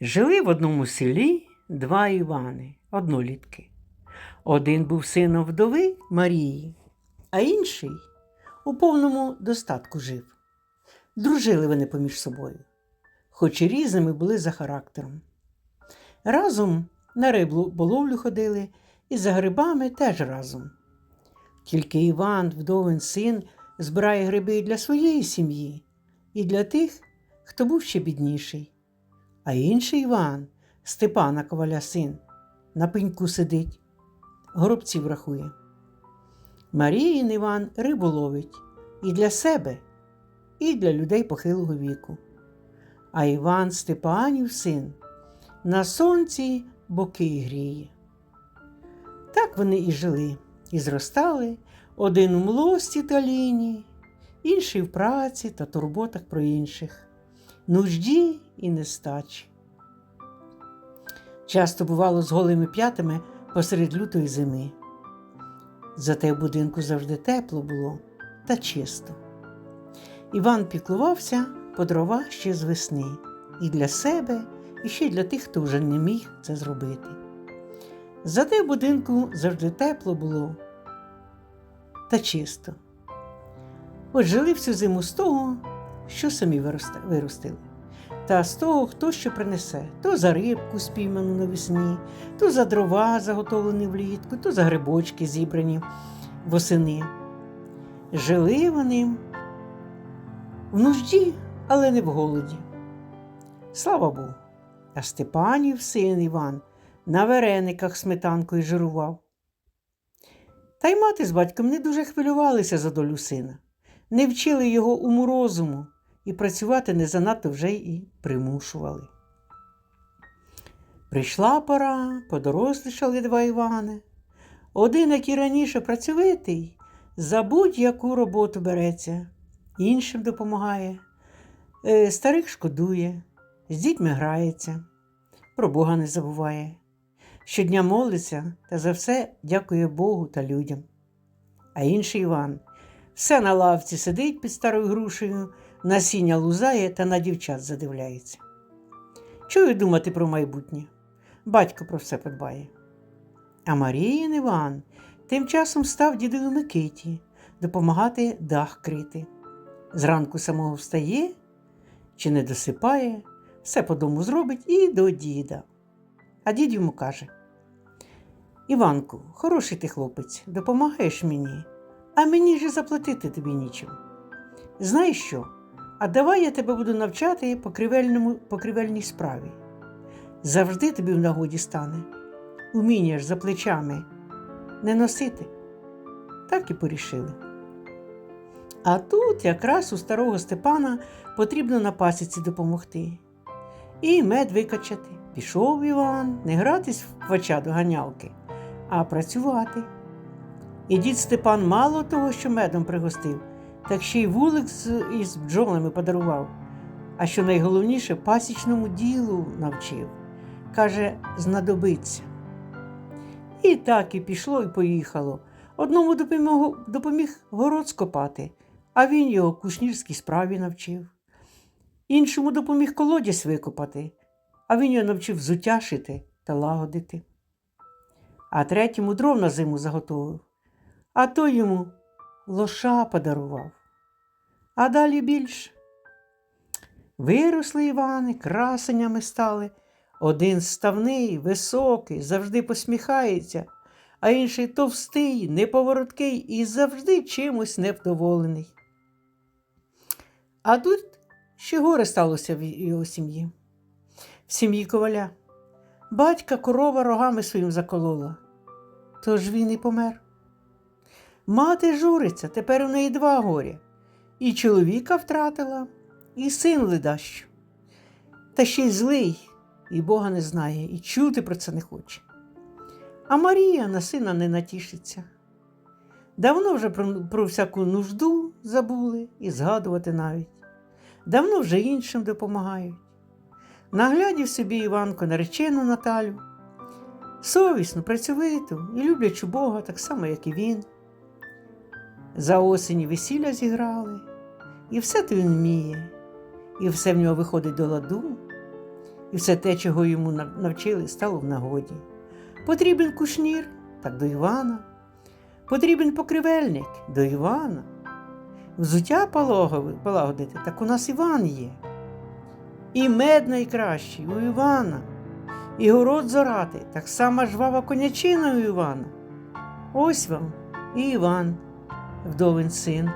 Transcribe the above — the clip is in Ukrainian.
Жили в одному селі два Івани, однолітки. Один був сином вдови Марії, а інший у повному достатку жив. Дружили вони поміж собою, хоч і різними були за характером. Разом на рибу половлю ходили і за грибами теж разом. Тільки Іван, вдовин син, збирає гриби для своєї сім'ї, і для тих, хто був ще бідніший. А інший Іван, Степана Коваля син, на пеньку сидить, горобців рахує. Маріїн Іван рибу ловить і для себе, і для людей похилого віку. А Іван Степанів син на сонці боки гріє. Так вони і жили, і зростали один у млості та ліні, інший в праці та турботах про інших, нужді і нестачі. Часто бувало з голими п'ятами посеред лютої зими. Зате в будинку завжди тепло було та чисто. Іван піклувався по дрова ще з весни і для себе, і ще для тих, хто вже не міг це зробити. Зате в будинку завжди тепло було та чисто. От жили всю зиму з того, що самі виростили, та з того, хто що принесе, то за рибку спійману навесні, то за дрова, заготовлені влітку, то за грибочки зібрані восени. Жили вони в нужді, але не в голоді. Слава Богу. А Степанів син Іван на варениках сметанкою жирував. Та й мати з батьком не дуже хвилювалися за долю сина, не вчили його уму розуму і працювати не занадто вже і примушували. Прийшла пора, подорослішали два Івани. Один, як і раніше, працьовитий, за будь-яку роботу береться, іншим допомагає, е, старих шкодує, з дітьми грається, про Бога не забуває. Щодня молиться та за все дякує Богу та людям. А інший Іван все на лавці сидить під старою грушею, насіння лузає та на дівчат задивляється. Чую думати про майбутнє. Батько про все подбає. А Маріїн Іван тим часом став дідові Микиті допомагати дах крити. Зранку самого встає чи не досипає, все по дому зробить і до діда. А дід йому каже: Іванку, хороший ти хлопець, допомагаєш мені, а мені ж заплатити тобі нічим. Знаєш що? А давай я тебе буду навчати покривельному, покривельній справі. Завжди тобі в нагоді стане. Уміння за плечами не носити. Так і порішили. А тут якраз у старого Степана потрібно на пасіці допомогти. І мед викачати. Пішов Іван не гратись в квача до ганялки, а працювати. І дід Степан мало того, що медом пригостив, так ще й вулик із бджолами подарував, а що найголовніше пасічному ділу навчив. Каже, знадобиться. І так і пішло, і поїхало. Одному допомог, допоміг город скопати, а він його кушнірській справі навчив. Іншому допоміг колодязь викопати, а він його навчив взуття шити та лагодити. А третьому дров на зиму заготовив, а той йому лоша подарував. А далі більше. Виросли Івани, красенями стали. Один ставний, високий, завжди посміхається, а інший товстий, неповороткий і завжди чимось невдоволений. А тут ще горе сталося в його сім'ї. В сім'ї коваля. Батька корова рогами своїм заколола, тож він і помер. Мати журиться, тепер у неї два горя. І чоловіка втратила, і син ледащо. Та ще й злий, і Бога не знає, і чути про це не хоче. А Марія на сина не натішиться. Давно вже про, про всяку нужду забули і згадувати навіть. Давно вже іншим допомагають. Наглядів собі Іванко наречену Наталю, совісну, працьовиту і люблячу Бога, так само, як і він. За осені весілля зіграли, і все то він вміє, і все в нього виходить до ладу. і все те, чого йому навчили, стало в нагоді. Потрібен кушнір, так до Івана. Потрібен покривельник до Івана. Взуття полагодити, так у нас Іван є. І мед найкращий у Івана, і город зорати, так само жвава конячина у Івана. Ось вам і Іван, вдовин син.